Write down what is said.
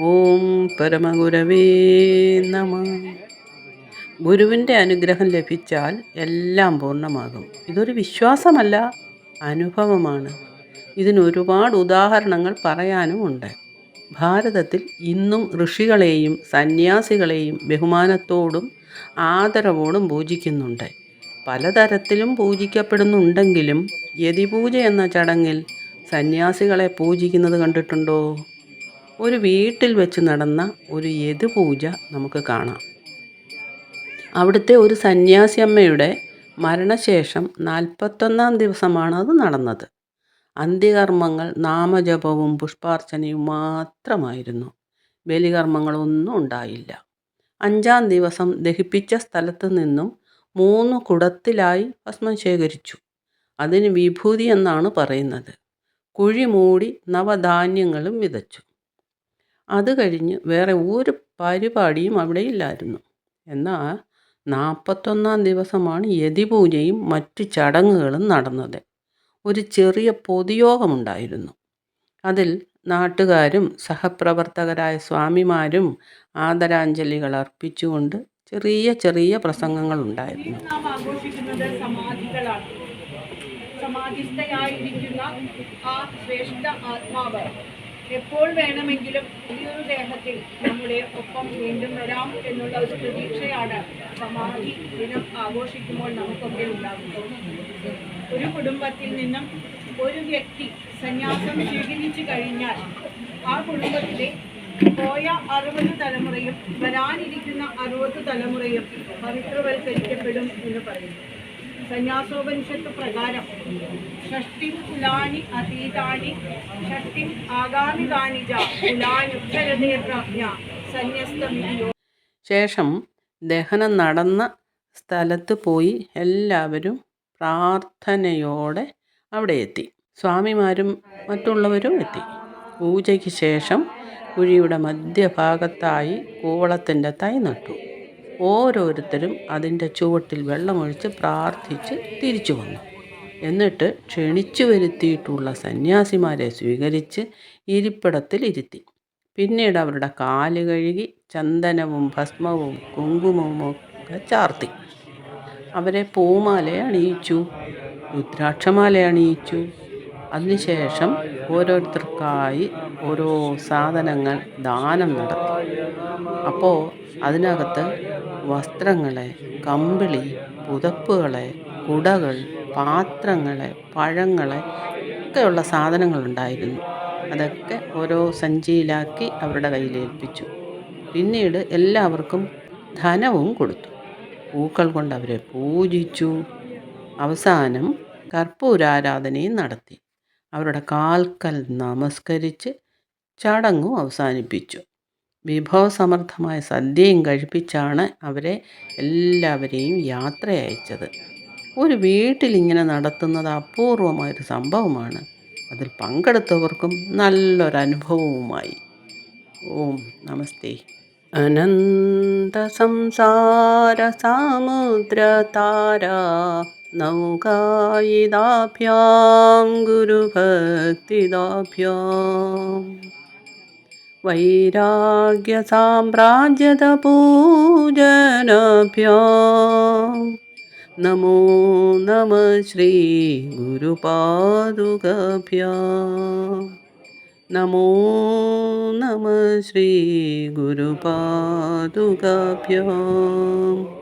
ഓം പരമഗുരവേ നമ. ഗുരുവിന്റെ അനുഗ്രഹം ലഭിച്ചാൽ എല്ലാം പൂർണമാകും. ഇതൊരു വിശ്വാസമല്ല അനുഭവമാണ്. ഇതിനൊരുപാട് ഉദാഹരണങ്ങൾ പറയാനുമുണ്ട് ഭാരതത്തിൽ ഇന്നും ഋഷികളെയും സന്യാസികളെയും ബഹുമാനത്തോടും ആദരവോടും പൂജിക്കുന്നുണ്ട്. പലതരത്തിലും പൂജിക്കപ്പെടുന്നുണ്ടെങ്കിലും യതിപൂജ എന്ന ചടങ്ങിൽ സന്യാസികളെ പൂജിക്കുന്നത് കണ്ടിട്ടുണ്ടോ? ഒരു വീട്ടിൽ വെച്ച് നടന്ന ഒരു യതുപൂജ നമുക്ക് കാണാം. അവിടുത്തെ ഒരു സന്യാസിയമ്മയുടെ മരണശേഷം നാൽപ്പത്തൊന്നാം ദിവസമാണ് അത് നടന്നത്. അന്ത്യകർമ്മങ്ങൾ നാമജപവും പുഷ്പാർച്ചനയും മാത്രമായിരുന്നു. ബലികർമ്മങ്ങളൊന്നും ഉണ്ടായില്ല. അഞ്ചാം ദിവസം ദഹിപ്പിച്ച സ്ഥലത്ത് നിന്നും മൂന്ന് കുടത്തിലായി ഭസ്മം ശേഖരിച്ചു. അതിന് വിഭൂതി എന്നാണ് പറയുന്നത്. കുഴി മൂടി നവധാന്യങ്ങളും വിതച്ചു. അത് കഴിഞ്ഞ് വേറെ ഒരു പരിപാടിയും അവിടെ ഇല്ലായിരുന്നു. എന്നാൽ നാൽപ്പത്തൊന്നാം ദിവസമാണ് യതിപൂജയും മറ്റ് ചടങ്ങുകളും നടന്നത്. ഒരു ചെറിയ പൊതുയോഗമുണ്ടായിരുന്നു. അതിൽ നാട്ടുകാരും സഹപ്രവർത്തകരായ സ്വാമിമാരും ആദരാഞ്ജലികൾ അർപ്പിച്ചുകൊണ്ട് ചെറിയ ചെറിയ പ്രസംഗങ്ങളുണ്ടായിരുന്നു സമാധിസ്ഥയായിരിക്കുന്ന ആ ശ്രേഷ്ഠ ആത്മാവ്. എപ്പോൾ വേണമെങ്കിലും ഒരു ദേഹത്തിൽ നമ്മുടെ ഒപ്പം വീണ്ടും വരാം എന്നുള്ള ഒരു പ്രതീക്ഷയാണ് സമാധി ദിനം ആഘോഷിക്കുമ്പോൾ നമുക്കൊക്കെ ഉണ്ടാകുന്നത്. ഒരു കുടുംബത്തിൽ നിന്നും ഒരു വ്യക്തി സന്യാസം സ്വീകരിച്ചു കഴിഞ്ഞാൽ ആ കുടുംബത്തിലെ പോയ അറുപത് തലമുറയും വരാനിരിക്കുന്ന അറുപത് തലമുറയും പവിത്രവൽക്കരിക്കപ്പെടും എന്ന് പറയുന്നു. സന്യാസോപനിഷത്ത് പ്രകാരം ഷഷ്ടിം കുലാനി അതീതാനി ഷഷ്ടിം ആഗാമിതാനി ശേഷം ദഹനം നടന്ന സ്ഥലത്ത് പോയി എല്ലാവരും പ്രാർത്ഥനയോടെ അവിടെ എത്തി. സ്വാമിമാരും മറ്റുള്ളവരും എത്തി. പൂജയ്ക്ക് ശേഷം കുഴിയുടെ മധ്യഭാഗത്തായി കൂവളത്തിന്റെ തൈ നട്ടു. ഓരോരുത്തരും അതിന്റെ ചുവട്ടിൽ വെള്ളമൊഴിച്ച് പ്രാർത്ഥിച്ച് തിരിച്ചു വന്നു. എന്നിട്ട് ക്ഷണിച്ചു വരുത്തിയിട്ടുള്ള സന്യാസിമാരെ സ്വീകരിച്ച് ഇരിപ്പിടത്തിൽ ഇരുത്തി. പിന്നീട് അവരുടെ കാൽ കഴുകി ചന്ദനവും ഭസ്മവും കുങ്കുമവും ഒക്കെ ചാർത്തി. അവരെ പൂമാല അണിയിച്ചു രുദ്രാക്ഷമാല അണിയിച്ചു. അതിനുശേഷം ഓരോരുത്തർക്കായി ഓരോ സാധനങ്ങൾ ദാനം നടത്തി. അപ്പോൾ അതിനകത്ത് വസ്ത്രങ്ങളെ കമ്പിളി പുതപ്പുകളെ കുടകൾ പാത്രങ്ങളെ പഴങ്ങളെ ഒക്കെയുള്ള സാധനങ്ങളുണ്ടായിരുന്നു. അതൊക്കെ ഓരോ സഞ്ചിയിലാക്കി അവരുടെ കയ്യിൽ ഏൽപ്പിച്ചു. പിന്നീട് എല്ലാവർക്കും ധനവും കൊടുത്തു. പൂക്കൾ കൊണ്ട് അവരെ പൂജിച്ചു. അവസാനം കർപ്പൂരാരാധനയും നടത്തി. അവരുടെ കാൽക്കൽ നമസ്കരിച്ച് ചടങ്ങും അവസാനിപ്പിച്ചു. വിഭവസമൃദ്ധമായ സദ്യയും കഴിപ്പിച്ചാണ് അവരെ എല്ലാവരെയും യാത്ര അയച്ചത് ഒരു വീട്ടിലിങ്ങനെ നടത്തുന്നത് അപൂർവമായൊരു സംഭവമാണ്. അതിൽ പങ്കെടുത്തവർക്കും നല്ലൊരനുഭവവുമായി. ഓം നമസ്തേ. അനന്ത സംസാര സാമുദ്രതാരാ നൗകായിദാഭ്യാം ഗുരുഭക്തിദാഭ്യാം वैराग्यसाम्राज्यदपूजनभ्यां नमो नमः श्रीगुरुपादुकभ्यां नमो नमः श्रीगुरुपादुकभ्यां